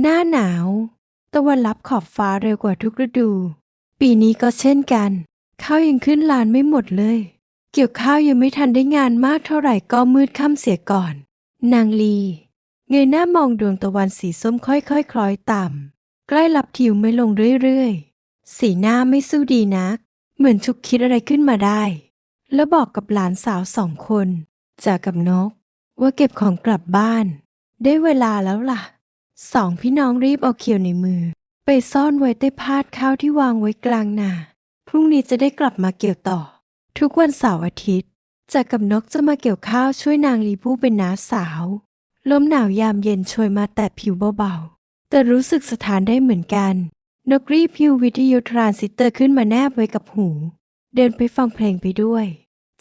หน้าหนาว ตะวันลับขอบฟ้าเร็วกว่าทุกฤดู ปีนี้ก็เช่นกัน ข้าวยังขึ้นลานไม่หมดเลย เกี่ยวข้าวยังไม่ทันได้งานมากเท่าไหร่ก็มืดค่ำเสียก่อน นางลี เงยหน้ามองดวงตะวันสีส้มค่อยๆคคล้อยต่ำใกล้หลับทิวไม่ลงเรื่อยๆ สีหน้าไม่สู้ดีนัก เหมือนชุกคิดอะไรขึ้นมาได้ แล้วบอกกับหลานสาวสองคนจากกับนก ว่าเก็บของกลับบ้าน ได้เวลาแล้วล่ะ สองพี่น้องรีบเอาเขียวในมือ ไปซ่อนไว้ใต้พาดข้าวที่วางไว้กลางนาพรุ่งนี้จะได้กลับมาเกี่ยวต่อ ทุกวันเสาร์อาทิตย์จากกับนกจะมาเกี่ยวข้าวช่วยนางลีผู้เป็นน้าสาว ลมหนาวยามเย็นโชยมาแตะผิวเบาๆ แต่รู้สึกสถานได้เหมือนกัน นกรีบพิววิทยุทรานซิสเตอร์ขึ้นมาแนบไว้กับหู เดินไปฟังเพลงไปด้วย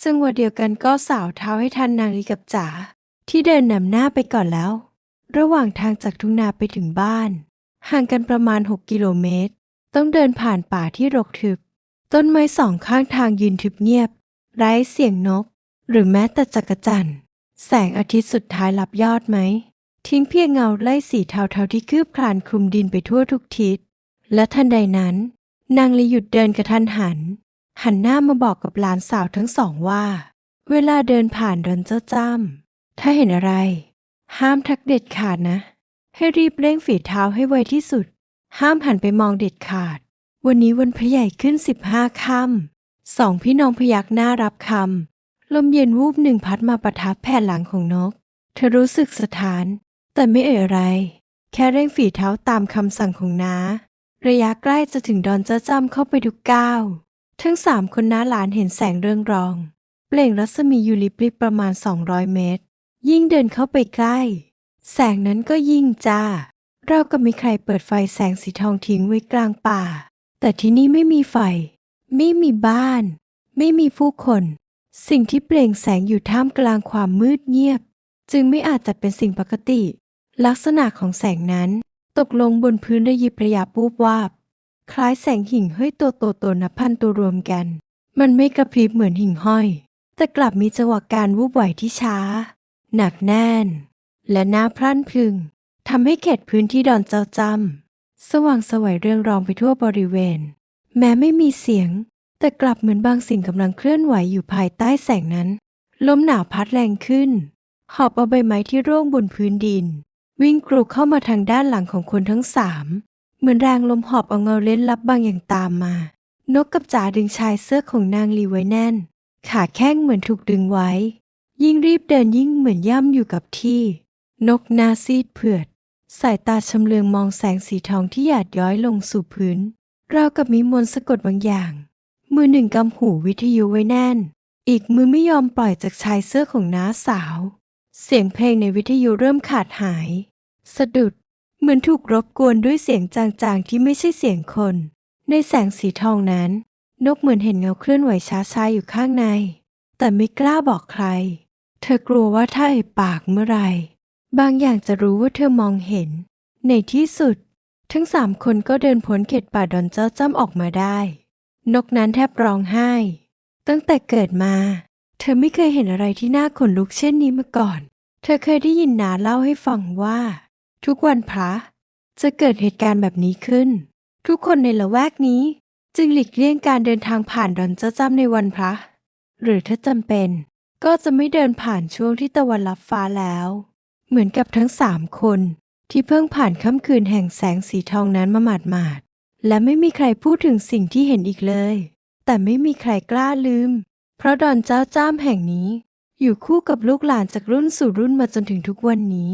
จังหวะเดียวกันก็สาวเท้าให้ทันนางลีกับจ๋าที่เดินนำหน้าไปก่อนแล้ว ระหว่างทางจากทุ่งนาไปถึงบ้าน ห่างกันประมาณ 6 กิโลเมตร ต้องเดินผ่านป่าที่รกทึบ ต้นไม้สองข้างทางยืนทึบเงียบ ไร้เสียงนก หรือแม้แต่จักรจันทร์แสงอาทิตย์สุดท้ายลับยอดไหม ทิ้งเพียงเงาไล่สีเทาๆที่คืบคลานคลุมดินไปทั่วทุกทิศ และทันใดนั้น นางลีหยุดเดินกระทันหัน หันหน้ามาบอกกับหลานสาวทั้งสองว่า เวลาเดินผ่านดอนเจ้าจ้ำถ้าเห็นอะไร ห้ามทักเด็ดขาดนะ ให้รีบเร่งฝีเท้าให้ไวที่สุด ห้ามหันไปมองเด็ดขาด วันนี้วันพระใหญ่ขึ้นสิบห้าค่ำสองพี่น้องพยักหน้ารับคำลมเย็นวูบหนึ่งพัดมาประทับแผ่นหลังของนก เธอรู้สึกสถาน แต่ไม่เอ่ยอะไร แค่เร่งฝีเท้าตามคำสั่งของน้า ระยะใกล้จะถึงดอนเจ้าจ้ำเข้าไปทุกก้าวทั้งสามคนน้าหลานเห็นแสงเรืองรอง เปล่งรัศมีอยู่ลิบๆประมาณ 200 เมตร ยิ่งเดินเข้าไปใกล้ แสงนั้นก็ยิ่งจ้า เรากับมีใครเปิดไฟแสงสีทองทิ้งไว้กลางป่า แต่ที่นี่ไม่มีไฟ ไม่มีบ้าน ไม่มีผู้คน สิ่งที่เปล่งแสงอยู่ท่ามกลางความมืดเงียบ จึงไม่อาจจัดเป็นสิ่งปกติ ลักษณะของแสงนั้น ตกลงบนพื้นระยิบระยับวูบวาบ คล้ายแสงหิ่งห้อยตัวโตโตๆนับพันตัวรวมกัน มันไม่กระพริบเหมือนหิ่งห้อย แต่กลับมีจังหวะการวูบไหวที่ช้า หนักแน่น และน่าพรั่นพรึงทำให้เขตพื้นที่ดอนเจ้าจำสว่างสวัยเรืองรองไปทั่วบริเวณ แม้ไม่มีเสียง แต่กลับเหมือนบางสิ่งกำลังเคลื่อนไหวอยู่ภายใต้แสงนั้น ลมหนาวพัดแรงขึ้น หอบเอาใบไม้ที่ร่วงบนพื้นดิน วิ่งกรูเข้ามาทางด้านหลังของคนทั้งสามเหมือนแรงลมหอบเอาเงาเล่นลับบางอย่างตามมา นกกับจ๋าดึงชายเสื้อของนางลีไว้แน่น ขาแข้งเหมือนถูกดึงไว้ ยิ่งรีบเดินยิ่งเหมือนย่ำอยู่กับที่ นกนาซีดเผือด สายตาชำเลืองมองแสงสีทองที่หยาดย้อยลงสู่พื้นราวกับมีมนสะกดบางอย่าง มือหนึ่งกำหูวิทยุไว้แน่น อีกมือไม่ยอมปล่อยจากชายเสื้อของน้าสาว เสียงเพลงในวิทยุเริ่มขาดหาย สะดุด เหมือนถูกรบกวนด้วยเสียงจางๆที่ไม่ใช่เสียงคน ในแสงสีทองนั้น นกเหมือนเห็นเงาเคลื่อนไหวช้าๆอยู่ข้างใน แต่ไม่กล้าบอกใคร เธอกลัวว่าถ้าเอ่ยปากเมื่อไหร่ บางอย่างจะรู้ว่าเธอมองเห็น ในที่สุด ทั้งสามคนก็เดินพ้นเขตป่าดอนเจ้าจ้ำออกมาได้ นกนั้นแทบร้องไห้ ตั้งแต่เกิดมา เธอไม่เคยเห็นอะไรที่น่าขนลุกเช่นนี้มาก่อน เธอเคยได้ยินนาเล่าให้ฟังว่า ทุกวันพระ จะเกิดเหตุการณ์แบบนี้ขึ้น ทุกคนในละแวกนี้ จึงหลีกเลี่ยงการเดินทางผ่านดอนเจ้าจ้ำในวันพระ หรือถ้าจำเป็น ก็จะไม่เดินผ่านช่วงที่ตะวันลับฟ้าแล้ว เหมือนกับทั้งสามคน ที่เพิ่งผ่านค่ำคืนแห่งแสงสีทองนั้นมาหมาดๆและไม่มีใครพูดถึงสิ่งที่เห็นอีกเลย แต่ไม่มีใครกล้าลืม เพราะดอนเจ้าจ้ามแห่งนี้ อยู่คู่กับลูกหลานจากรุ่นสู่รุ่นมาจนถึงทุกวันนี้